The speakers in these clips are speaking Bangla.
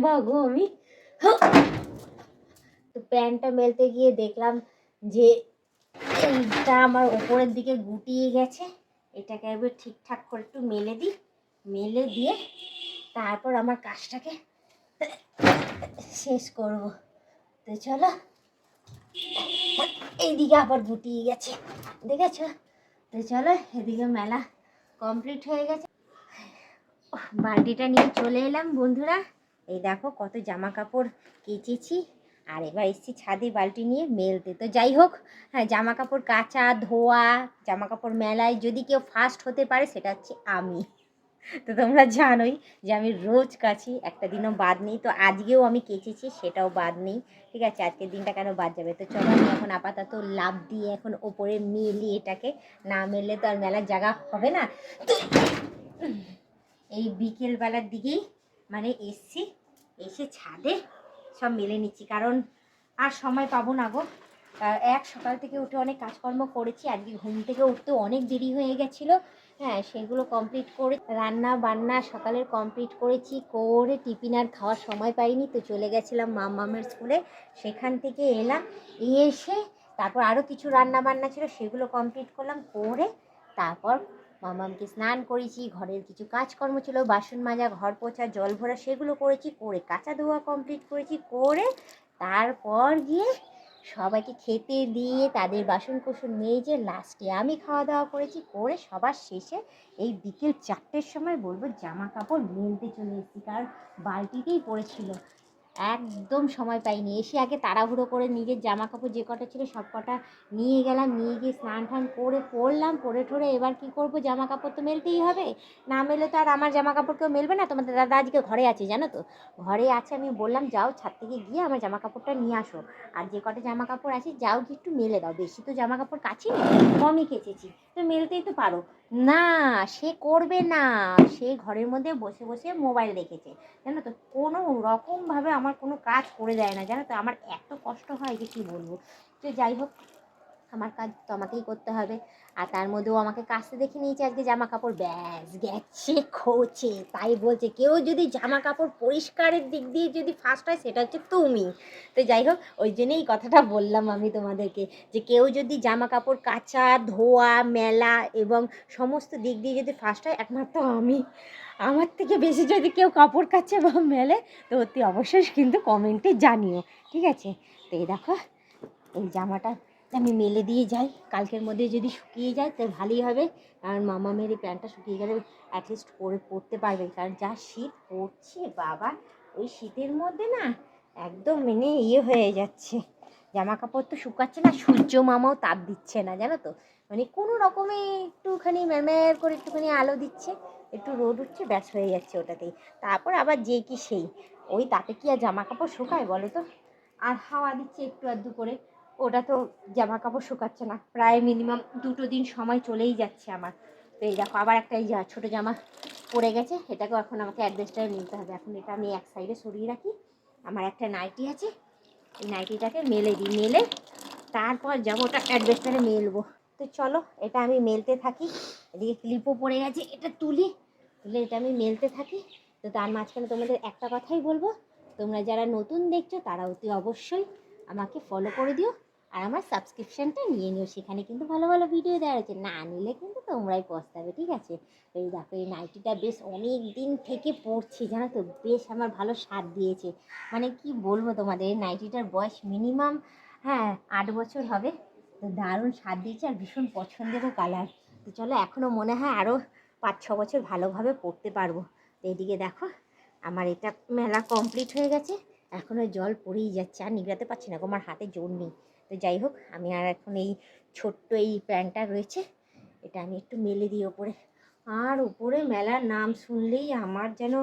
লম্বা গো আমি তো প্যান্টটা মেলতে গিয়ে দেখলাম যে এইটা আমার ওপরের দিকে গুটিয়ে গেছে। এটাকে একবার ঠিকঠাক করে একটু মেলে দিই। মেলে দিয়ে তারপর আমার কাজটাকে শেষ করব। তো চলো। এইদিকে আবার গুটিয়ে গেছে। দেখেছ? তো চলো, এদিকে মেলা কমপ্লিট হয়ে গেছে। বালতিটা নিয়ে চলে এলাম বন্ধুরা। এই দেখো কত জামা কাপড় কেচেছি। আর এবার এসছি ছাদে বালতি নিয়ে মেলতে। তো যাই হোক হ্যাঁ জামা কাপড় কাচা, ধোয়া জামা কাপড় মেলায় যদি কেউ ফার্স্ট হতে পারে, সেটা হচ্ছে আমি। তো তোমরা জানোই যে আমি রোজ কাছি একটা দিনও বাদ নেই। তো আজকেও আমি কেচেছি, সেটাও বাদ নেই। ঠিক আছে, আজকের দিনটা কেন বাদ যাবে? তো চলো, আমি এখন আপাতত লাভ দিয়ে এখন ওপরে মেলি এটাকে। না মেললে তো আর মেলার জায়গা হবে না। এই বিকেলবেলার দিকেই মানে এসছি। এসে ছাদে সব মেলে নিচ্ছি। কারণ আর সময় পাবো না গো। এক সকাল থেকে উঠে অনেক কাজকর্ম করেছি। আজকে ঘুম থেকে উঠতে অনেক দেরি হয়ে গেছিল। হ্যাঁ সেগুলো কমপ্লিট করে রান্না বান্না সকালের কমপ্লিট করেছি। করে টিফিন আর খাওয়ার সময় পাইনি, তো চলে গেছিলাম মামামের স্কুলে। সেখান থেকে এলাম, এসে তারপর আরও কিছু রান্না বান্না ছিল, সেগুলো কমপ্লিট করলাম, করে তারপর মামামকে স্নান করেছি, ঘরের কিছু কাজকর্ম ছিল, বাসন মাজা, ঘর পোছা, জল ভরা সেগুলো করেছি, করে কাঁচা ধোয়া কমপ্লিট করেছি, করে তারপর গিয়ে সবাইকে খেতে দিয়ে তাদের বাসন কোসন মেজে লাস্টে আমি খাওয়া দাওয়া করেছি, করে সবার শেষে এই বিকেল চারটের সময় বলব জামা কাপড় মেলতে চলে এসেছি, কারণ বালতিতেই পড়েছিল। একদম সময় পাইনি। এসে আগে তাড়াহুড়ো করে নিজের জামা কাপড় যে কটা ছিল সব কটা নিয়ে গেলাম, নিয়ে গিয়ে স্নান টান করে পরলাম পরে ঠরে এবার কি করব? জামা কাপড় তো মেলতেই হবে। না মেলে তো আর আমার জামা কাপড় কেউ মেলবে না। তোমাদের দাদা আজকে ঘরে আছে, জানো তো? ঘরে আছে, আমি বললাম, যাও ছাদ থেকে গিয়ে আমার জামা কাপড়টা নিয়ে আসো। আর যে কটা জামা কাপড় আছে, যাও গিয়ে একটু মেলে দাও। বেশি তো জামা কাপড় কাচিনি কমই কেচেছি। তো মেলতেই তো পারো। না, সে করবে না। সে ঘরের মধ্যে বসে বসে মোবাইল দেখেছে। জানো তো, কোনো রকমভাবে আমার কোনো কাজ করে দেয় না। জানো তো, আমার এত কষ্ট হয় যে কী বলব? তো যাই হোক আমার কাজ তো আমাকেই করতে হবে। আর তার মধ্যেও আমাকে কাচতে দেখে নিয়েছে আজকে জামা কাপড় ব্যাস, গেছে, খোঁচে, তাই বলছে, কেউ যদি জামা কাপড় পরিষ্কারের দিক দিয়ে যদি ফার্স্ট হয়, সেটা হচ্ছে তুমি। তো যাই হোক, ওই জন্যই কথাটা বললাম আমি তোমাদেরকে, যে কেউ যদি জামা কাপড় কাচা, ধোয়া, মেলা এবং সমস্ত দিক দিয়ে যদি ফার্স্ট হয়, একমাত্র আমি। আমার থেকে বেশি যদি কেউ কাপড় কাচে বা মেলে, তো অতি অবশ্যই কিন্তু কমেন্টে জানিও, ঠিক আছে? তো এই দেখো, এই জামাটা আমি মেলে দিয়ে যাই। কালকের মধ্যে যদি শুকিয়ে যায় তো ভালোই হবে। কারণ মামা মেরে প্যান্টটা শুকিয়ে গেলে অ্যাটলিস্ট পরে পরতে পারবে কারণ যা শীত পড়ছে, বাবা, ওই শীতের মধ্যে না একদম মানে ইয়ে হয়ে যাচ্ছে। জামা কাপড় তো শুকাচ্ছে না, সূর্য মামাও তাপ দিচ্ছে না, জানো তো? মানে কোনো রকমে একটুখানি ম্যামের করে একটুখানি আলো দিচ্ছে, একটু রোদ উঠছে, ব্যাস হয়ে যাচ্ছে ওটাতেই। তারপর আবার যে কি সেই। ওই তাতে কি আর জামা কাপড় শুকায় বলো তো? আর হাওয়া দিচ্ছে একটু আধটু করে। ওটা তো জামা কাপড় শুকাচ্ছে না। প্রায় মিনিমাম দুটো দিন সময় চলেই যাচ্ছে আমার। তো এই দেখো, আবার একটা এই ছোটো জামা পড়ে গেছে, এটাকেও এখন আমাকে অ্যাডজাস্টারে নিতে হবে। এখন এটা আমি এক সাইডে সরিয়ে রাখি। আমার একটা নাইটি আছে। এই নাইটিটাকে মেলে দিই। মেলে তারপর যাব, ওটা অ্যাডজাস্টারে মেলবো। তো চলো, এটা আমি মেলতে থাকি। এদিকে ক্লিপও পড়ে গেছে। এটা তুলি। তুলে এটা আমি মেলতে থাকি। তো তার মাঝখানে তোমাদের একটা কথাই বলব। তোমরা যারা নতুন দেখছ, তারা অতি অবশ্যই আমাকে ফলো করে দিও। আর আমার সাবস্ক্রিপশনটা নিয়ে নিও। সেখানে কিন্তু ভালো ভালো ভিডিও দেওয়া রয়েছে। না নিলে কিন্তু তোমরাই পস্তাবে, ঠিক আছে? এই দেখো, এই নাইটিটা বেশ অনেক দিন থেকে পড়ছি জানো তো? বেশ আমার ভালো স্বাদ দিয়েছে। মানে কি বলব তোমাদের, এই নাইটিটার বয়স মিনিমাম হ্যাঁ আট বছর হবে। তো দারুণ স্বাদ দিয়েছে আর ভীষণ পছন্দেরও কালার তো চলো এখনও মনে হয় আরও পাঁচ ছ বছর ভালোভাবে পড়তে পারব। তো এদিকে দেখো, আমার এটা মেলা কমপ্লিট হয়ে গেছে। এখনও জল পড়েই যাচ্ছে আর নিগড়াতে পারছি না গো, আমার হাতে জোর নেই। তো যাই হোক আমি আর এখন এই ছোট্ট এই প্যান্টটা রয়েছে এটা আমি একটু মেলে দিই ওপরে। আর উপরে মেলার নাম শুনলেই আমার যেন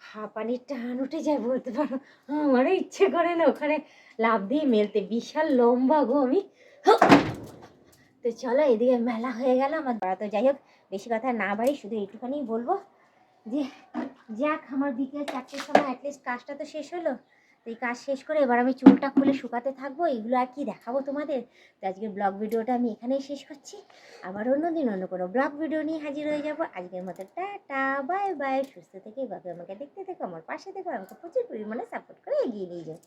হাঁপানির টান উঠে যায় বলতে পারো। আমারও ইচ্ছে করে না ওখানে লাভ দিয়ে মেলতে বিশাল লম্বা গো আমি। তো চলো এদিকে মেলা হয়ে গেল আমার। তো যাই হোক বেশি কথা না বাড়ি শুধু এইটুখানি বলব। যে, যাক, আমার বিকেল চারটের সময় অ্যাটলিস্ট কাজটা তো শেষ হলো। তো এই কাজ শেষ করে এবার আমি চুলটা খুলে শুকাতে থাকব, এগুলো আর কি দেখাবো তোমাদের? তো আজকের ব্লগ ভিডিওটা আমি এখানেই শেষ করছি। আবার অন্য দিন অন্য কোনো ব্লগ ভিডিও নিয়ে হাজির হয়ে যাব। আজকের মতো টাটা বাই বাই সুস্থ থেকে, এভাবে আমাকে দেখতে থেকো, আমার পাশে থেকো, আমাকে প্রচুর পরিমাণে সাপোর্ট করে এগিয়ে নিয়ে যাও।